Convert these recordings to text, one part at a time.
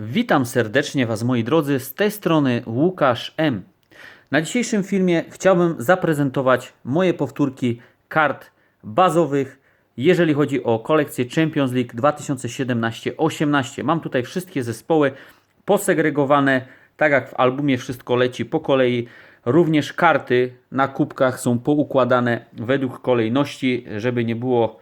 Witam serdecznie Was moi drodzy, z tej strony Łukasz M. Na dzisiejszym filmie chciałbym zaprezentować moje powtórki kart bazowych, jeżeli chodzi o kolekcję Champions League 2017-18. Mam tutaj wszystkie zespoły posegregowane, tak jak w albumie wszystko leci po kolei. Również karty na kubkach są poukładane według kolejności, żeby nie było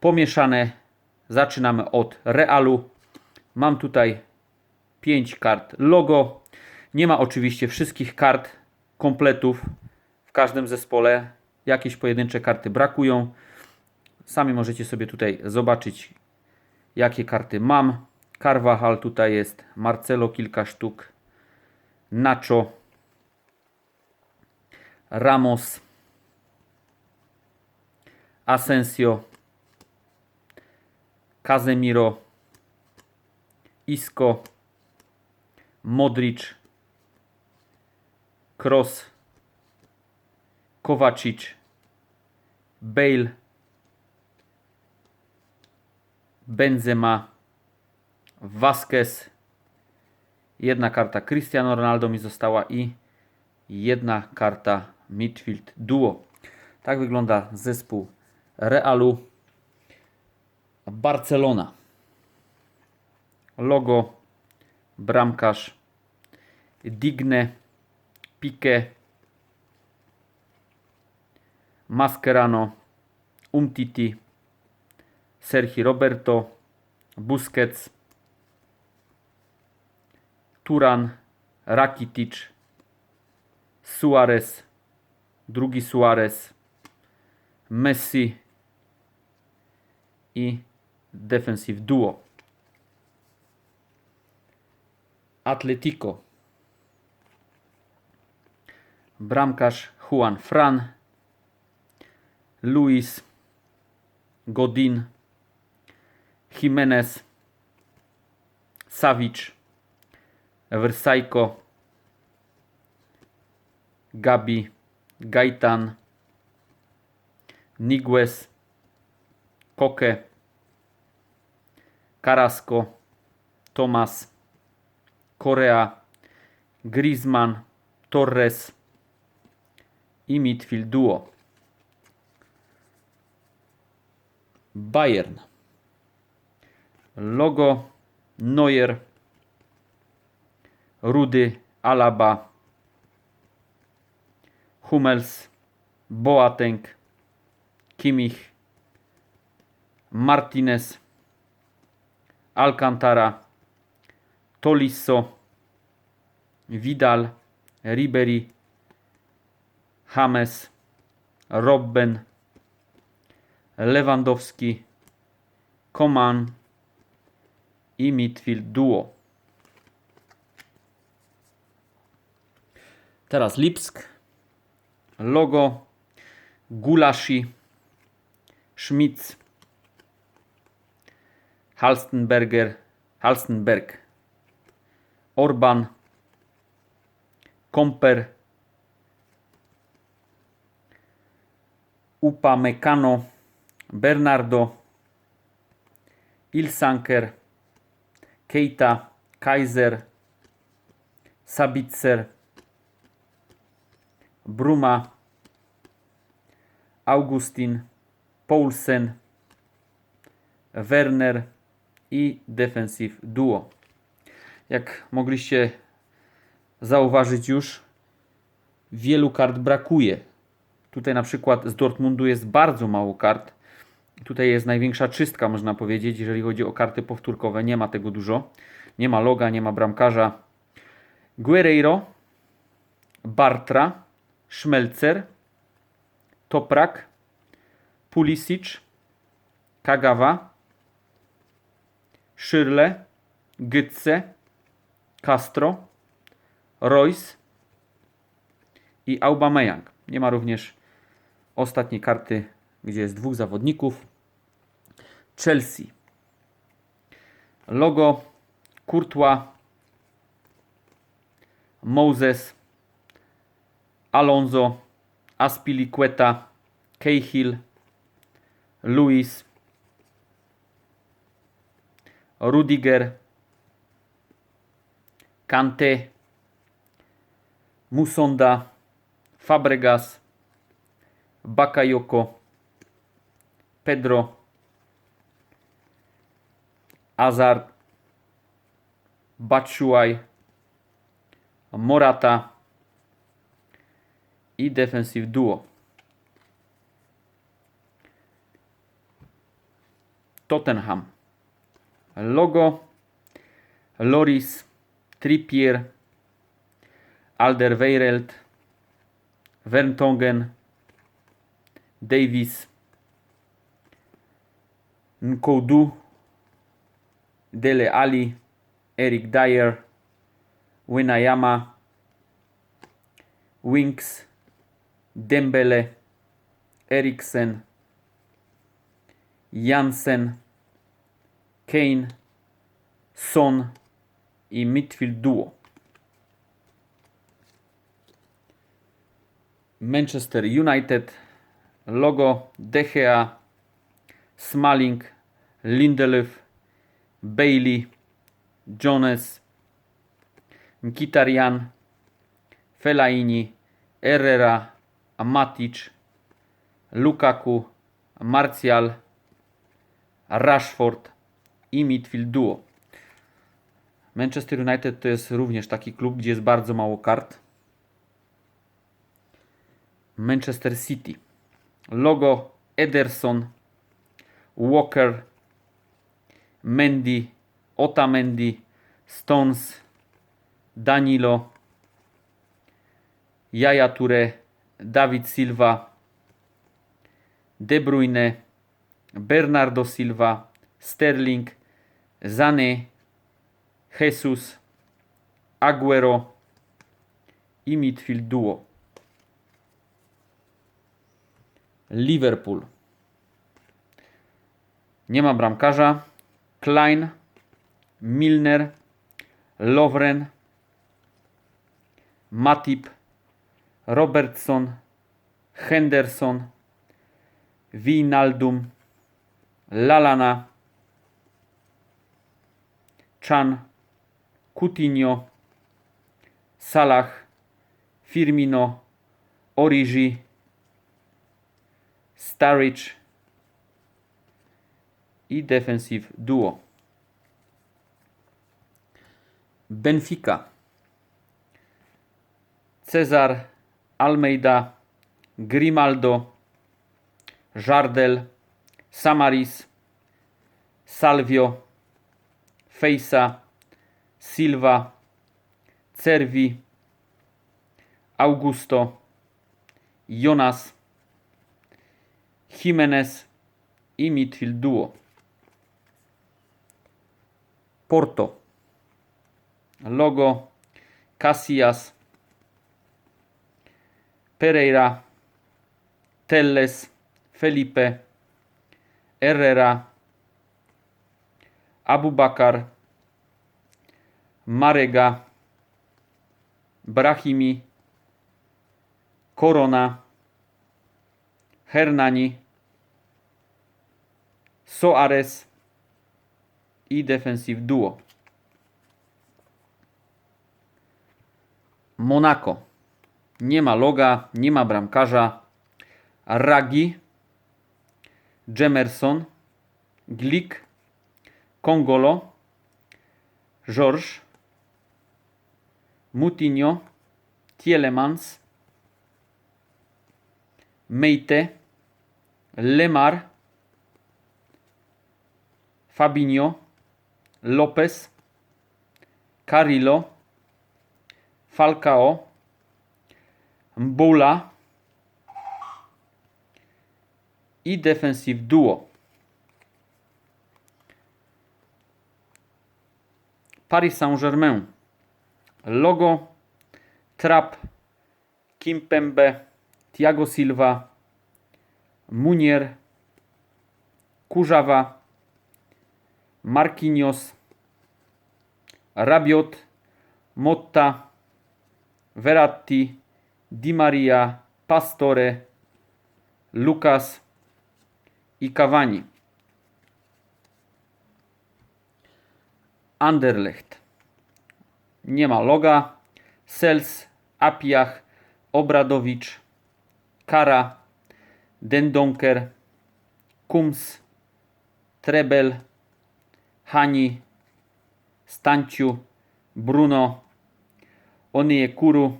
pomieszane. Zaczynamy od Realu. Mam tutaj 5 kart logo. Nie ma oczywiście wszystkich kart, kompletów w każdym zespole. Jakieś pojedyncze karty brakują. Sami możecie sobie tutaj zobaczyć, jakie karty mam. Carvajal tutaj jest, Marcelo kilka sztuk, Nacho, Ramos, Asensio, Casemiro, Isco, Modric, Kroos, Kovacic, Bale, Benzema, Vasquez, jedna karta Cristiano Ronaldo mi została i jedna karta Midfield Duo. Tak wygląda zespół Realu Barcelona. Logo, bramkarz, Digne, Pique, Mascherano, Umtiti, Sergi Roberto, Busquets, Turan, Rakitic, Suarez, drugi Suarez, Messi i Defensive Duo. Atletico. Bramkarz Juan Fran, Luis, Godin, Jimenez, Savic, Versailles, Gabi, Gaitan, Niguez, Koke, Carrasco, Tomas, Korea, Griezmann, Torres i midfield duo. Bayern. Logo Neuer, Rudy, Alaba, Hummels, Boateng, Kimmich, Martinez, Alcantara, Tolisso, Vidal, Ribery, James, Robben, Lewandowski, Coman i midfield duo. Teraz Lipsk, logo, Gulashi, Schmitz, Halstenberger, Halstenberg, Orban, Komper, Upamecano, Bernardo, Ilsanker, Keita, Kaiser, Sabitzer, Bruma, Augustin, Poulsen, Werner i Defensive Duo. Jak mogliście zauważyć już, wielu kart brakuje. Tutaj na przykład z Dortmundu jest bardzo mało kart. Tutaj jest największa czystka, można powiedzieć, jeżeli chodzi o karty powtórkowe. Nie ma tego dużo. Nie ma loga, nie ma bramkarza. Guerreiro, Bartra, Schmelzer, Toprak, Pulisic, Kagawa, Szyrle, Gytse, Castro, Royce i Aubameyang. Nie ma również ostatniej karty, gdzie jest dwóch zawodników. Chelsea. Logo Courtois, Moses, Alonso, Aspilicueta, Cahill, Luis, Rudiger, Kante, Musonda, Fabregas, Bakayoko, Pedro, Azar, Batshuayi, Morata i defensive duo. Tottenham. Logo Loris, Trippier, Alderweireld, Vertonghen, Davis, Nkodu, Dele Ali, Eric Dyer, Winayama, Winks, Dembele, Eriksen, Jansen, Kane, Son i midfield duo. Manchester United, logo Gea, Smalling, Lindelöf, Bailey, Jones, Mkhitaryan, Fellaini, Herrera, Matic, Lukaku, Martial, Rashford i midfield duo. Manchester United to jest również taki klub, gdzie jest bardzo mało kart. Manchester City. Logo Ederson, Walker, Mendy, Otamendi, Stones, Danilo, Yaya Toure, David Silva, De Bruyne, Bernardo Silva, Sterling, Zane, Jesus, Aguero i midfield duo. Liverpool. Nie ma bramkarza. Klein, Milner, Lovren, Matip, Robertson, Henderson, Wijnaldum, Lalana, Chan, Coutinho, Salah, Firmino, Origi, Starridge i defensive duo. Benfica. Cezar, Almeida, Grimaldo, Jardel, Samaris, Salvio, Fejsa, Silva, Cervi, Augusto, Jonas, Jimenez i midfield duo. Porto. Logo Casillas, Pereira, Telles, Felipe, Herrera, Abubakar, Marega, Brahimi, Corona, Hernani, Soares i defensive duo. Monaco. Nie ma loga, nie ma bramkarza. Ragi, Jemerson, Glick, Kongolo, Georges, Mutinho, Tielemans, Meite, Lemar, Fabinho, Lopez, Carillo, Falcao, Mbula i defensive duo. Paris Saint-Germain. Logo Trap, Kimpembe, Thiago Silva, Munier, Kurzawa, Marquinhos, Rabiot, Motta, Verratti, Di Maria, Pastore, Lucas i Cavani. Anderlecht. Nie ma loga. Sels, Apiach, Obradowicz, Kara, Dendonker, Kums, Trebel, Hani, Stanciu, Bruno, Onyekuru,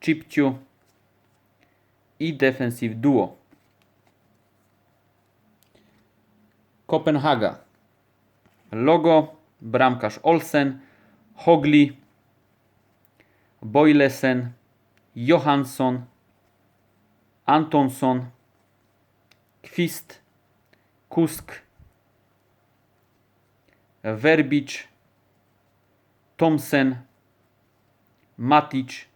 Chipciu i Defensive Duo. Kopenhaga. Logo, bramkarz Olsen, Hogli, Boylesen, Johansson, Antonsson, Kwist, Kusk, Verbic, Thomsen, Matic,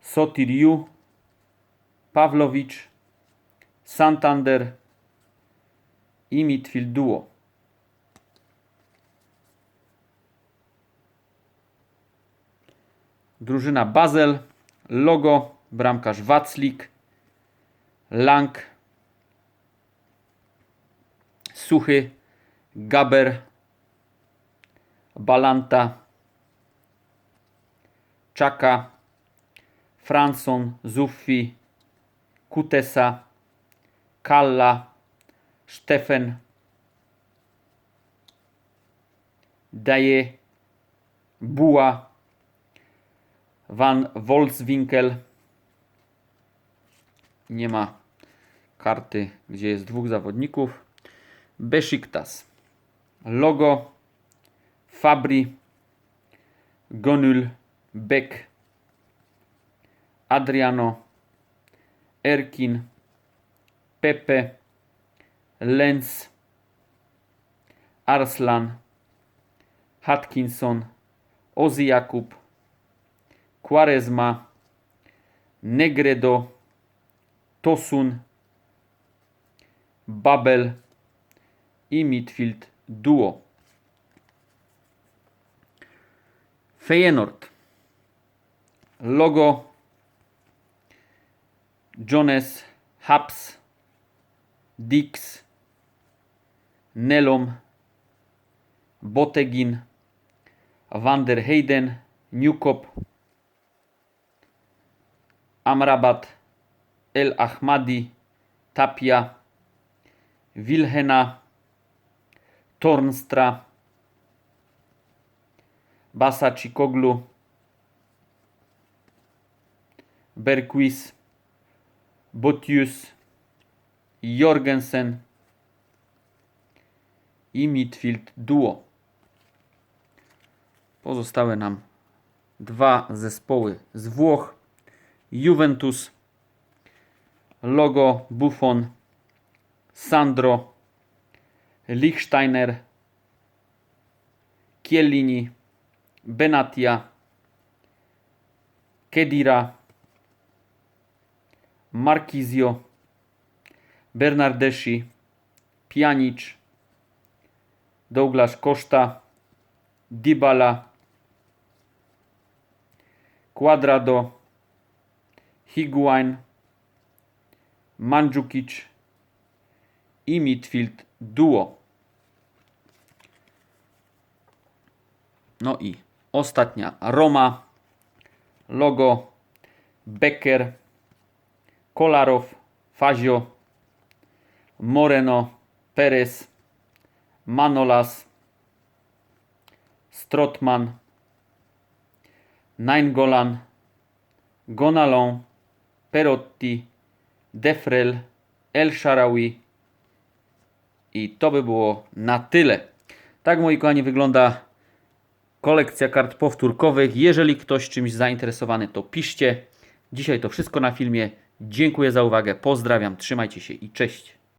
Sotiriu, Pawlowicz, Santander i midfield duo. Drużyna Basel, logo, bramkarz Waclik, Lang, Suchy, Gaber, Balanta, Czaka, Franson, Zuffi, Kutesa, Kalla, Steffen, Daje, Buła, Van Wolfswinkel. Nie ma karty, gdzie jest dwóch zawodników. Besiktas. Logo, Fabri, Gonul, Beck, Adriano, Erkin, Pepe, Lenz, Arslan, Hatkinson, Ozy Jakub, Quaresma, Negredo, Tosun, Babel i midfield duo. Feyenoord. Logo Jones, Haps, Dix, Nelom, Botegin, Van der Heyden, Newcop, Amrabat, El Ahmadi, Tapia, Wilhena, Tornstra, Basa Cikoglu, Berquis, Botius, Jorgensen i midfield duo. Pozostały nam dwa zespoły z Włoch. Juventus, logo Buffon, Sandro, Lichsteiner, Chiellini, Benatia, Kedira, Marquisio, Bernardeschi, Pjanic, Douglas Costa, Dybala, Quadrado, Higuain, Mandzukic i midfield duo. No i ostatnia Roma, logo Becker, Kolarow, Fazio, Moreno, Perez, Manolas, Strotman, Nainggolan, Gonalon, Perotti, Defrel, El Sharawi i to by było na tyle. Tak moi kochani wygląda kolekcja kart powtórkowych. Jeżeli ktoś czymś zainteresowany to piszcie. Dzisiaj to wszystko na filmie. Dziękuję za uwagę, pozdrawiam, trzymajcie się i cześć.